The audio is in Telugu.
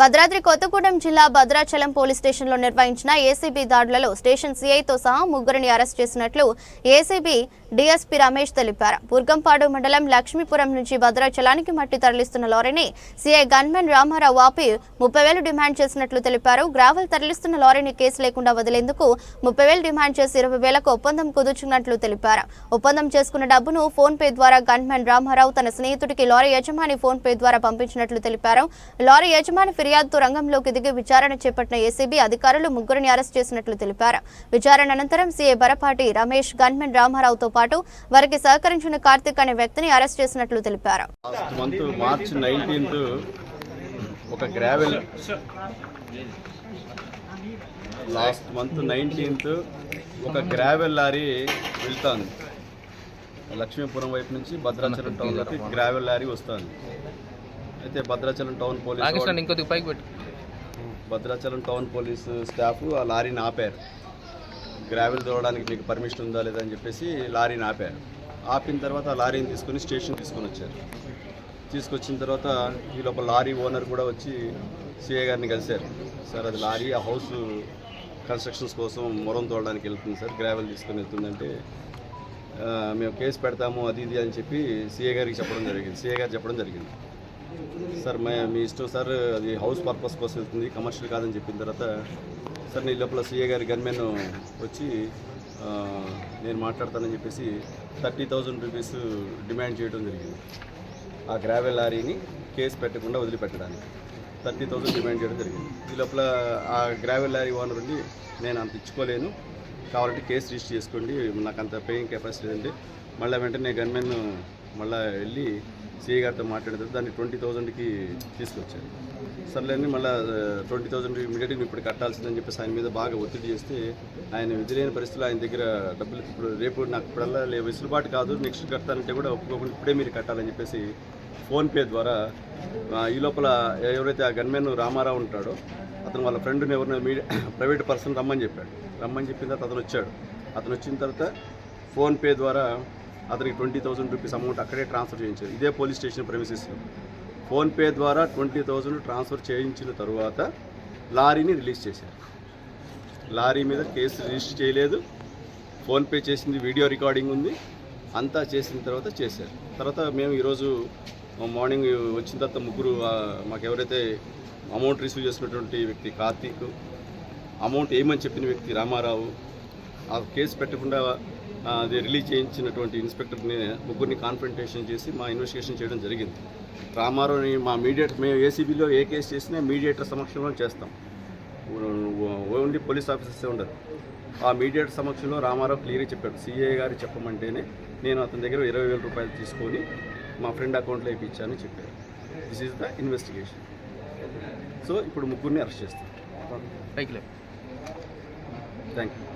భద్రాద్రి కొత్తగూడెం జిల్లా భద్రాచలం పోలీస్ స్టేషన్లో నిర్వహించిన ఏసీబీ దాడులలో స్టేషన్ సీఐతో సహా ముగ్గురిని అరెస్ట్ చేసినట్లు ఏసీబీ డీఎస్పీ రమేష్ తెలిపారు. బుర్గంపాడు మండలం లక్ష్మీపురం నుంచి భద్రాచలానికి మట్టి తరలిస్తున్న లారీని సీఐ గన్మెన్ రామారావు ఆపి ముప్పై వేలు డిమాండ్ చేసినట్లు తెలిపారు. గ్రావెల్ తరలిస్తున్న లారీని కేసు లేకుండా వదిలేందుకు ముప్పై వేలు డిమాండ్ చేసి ఇరవై వేలకు ఒప్పందం కుదుర్చున్నట్లు తెలిపారు. ఒప్పందం చేసుకున్న డబ్బును ఫోన్ పే ద్వారా గన్మెన్ రామారావు తన స్నేహితుడికి లారీ యజమాని ఫోన్ పే ద్వారా పంపించినట్లు తెలిపారు. లారీ యజమాని ఫిర్యాదు ఫిర్యాదుతో రంగంలోకి దిగి విచారణ చేపట్టిన ఏసీబీ అధికారులు ముగ్గురిని అరెస్ట్ చేసినట్లు తెలిపారు. విచారణ అనంతరం సీఏ బరపాటి రమేష్ గన్మెన్ రామారావుతో పాటు వారికి సహకరించిన కార్తిక్ అనే వ్యక్తిని అరెస్ట్ చేసినట్లు తెలిపారు. లాస్ట్ మంత్ నైన్టీన్త్ ఒక గ్రావెల్ లాస్ట్ మంత్ నైన్టీన్త్ ఒక గ్రావెల్ లారీ వెళ్తుంది. లక్ష్మీపురం వైపు నుంచి భద్రాచలం టౌన్ గ్రావెల్ లారీ వస్తుంది. అయితే భద్రాచలం టౌన్ పోలీస్ ఇంకొద్ది పైకి పెట్టు. భద్రాచలం టౌన్ పోలీస్ స్టాఫ్ ఆ లారీని ఆపారు. గ్రావెల్ తోవడానికి మీకు పర్మిషన్ ఉందా లేదా అని చెప్పేసి లారీని ఆపారు. ఆపిన తర్వాత ఆ లారీని తీసుకొని స్టేషన్ తీసుకొని వచ్చారు. తీసుకొచ్చిన తర్వాత ఈ లోపల లారీ ఓనర్ కూడా వచ్చి సిఏ గారిని కలిశారు. సార్ అది లారీ ఆ హౌస్ కన్స్ట్రక్షన్స్ కోసం మొరం తోడడానికి వెళ్తుంది సార్. గ్రావెల్ తీసుకొని వెళ్తుందంటే "ఆ, మేము కేసు పెడతాము అది ఇది అని చెప్పి సిఏ గారికి చెప్పడం జరిగింది. సిఏ గారు చెప్పడం జరిగింది. సార్ మీ ఇష్టం సార్ అది హౌస్ పర్పస్ కోసం వెళ్తుంది కమర్షియల్ కాదని చెప్పిన తర్వాత సార్ నీ లోపల సీఏ గారి గన్మెన్ వచ్చి నేను మాట్లాడతానని చెప్పేసి థర్టీ థౌజండ్ రూపీస్ డిమాండ్ చేయడం జరిగింది. ఆ గ్రావెల్ లారీని కేసు పెట్టకుండా వదిలిపెట్టడానికి థర్టీ థౌజండ్ డిమాండ్ చేయడం జరిగింది. ఈ లోపల ఆ గ్రావెల్ లారీ ఓనర్ ఉండి నేను అంత ఇచ్చుకోలేను. కావాలంటే కేసు రిజిస్టర్ చేసుకోండి నాకు అంత పేయింగ్ కెపాసిటీ ఉంది మళ్ళీ వెంటనే గన్మెన్ మళ్ళీ వెళ్ళి సిఐ గారితో మాట్లాడిన తర్వాత దాన్ని ట్వంటీ థౌజండ్కి తీసుకొచ్చారు. సర్లేని మళ్ళీ ట్వంటీ థౌజండ్ ఇమీడియట్గా ఇప్పుడు కట్టాల్సిందని చెప్పేసి ఆయన మీద బాగా ఒత్తిడి చేస్తే ఆయన విధులేని పరిస్థితులు ఆయన దగ్గర డబ్బులు ఇప్పుడు రేపు నాకు ఇప్పుడల్లా లే వెసులుబాటు కాదు నెక్స్ట్ కడతానంటే కూడా ఒప్పుకోకుండా ఇప్పుడే మీరు కట్టాలని చెప్పేసి ఫోన్పే ద్వారా ఈ లోపల ఎవరైతే ఆ గన్మెన్ రామారావు ఉంటాడో అతను వాళ్ళ ఫ్రెండ్ని ఎవరినో మీడియా ప్రైవేట్ పర్సన్ రమ్మని చెప్పాడు. రమ్మని చెప్పిన తర్వాత అతను వచ్చాడు. అతను వచ్చిన తర్వాత ఫోన్పే ద్వారా అతనికి ట్వంటీ థౌసండ్ రూపీస్ అమౌంట్ అక్కడే ట్రాన్స్ఫర్ చేయించారు. ఇదే పోలీస్ స్టేషన్ ప్రెమిసెస్లో ఫోన్పే ద్వారా ట్వంటీ థౌసండ్ ట్రాన్స్ఫర్ చేయించిన తర్వాత లారీని రిలీజ్ చేశారు. లారీ మీద కేసు రిజిస్టర్ చేయలేదు. ఫోన్పే చేసింది వీడియో రికార్డింగ్ ఉంది. అంతా చేసిన తర్వాత చేశారు. తర్వాత మేము ఈరోజు మార్నింగ్ వచ్చిన తర్వాత ముగ్గురు మాకు ఎవరైతే అమౌంట్ రిసీవ్ చేసినటువంటి వ్యక్తి కార్తీక్ అమౌంట్ ఏమని చెప్పిన వ్యక్తి రామారావు ఆ కేసు పెట్టకుండా అది రిలీజ్ చేయించినటువంటి ఇన్స్పెక్టర్ని ముగ్గురిని కాన్ఫరంటేషన్ చేసి మా ఇన్వెస్టిగేషన్ చేయడం జరిగింది. రామారావుని మా మీడియేటర్ మేము ఏసీబీలో ఏ కేసు చేసినా మీడియేటర్ సమక్షంలో చేస్తాం. ఓన్లీ పోలీస్ ఆఫీసర్సే ఉండదు ఆ మీడియేటర్ సమక్షంలో రామారావు క్లియర్గా చెప్పాడు. సిఏ గారు చెప్పమంటేనే నేను అతని దగ్గర ఇరవై వేల రూపాయలు తీసుకొని మా ఫ్రెండ్ అకౌంట్లో ఇప్పించానని చెప్పారు. This is the investigation so ఇప్పుడు ముగ్గురిని అరెస్ట్ చేస్తాం. Thank you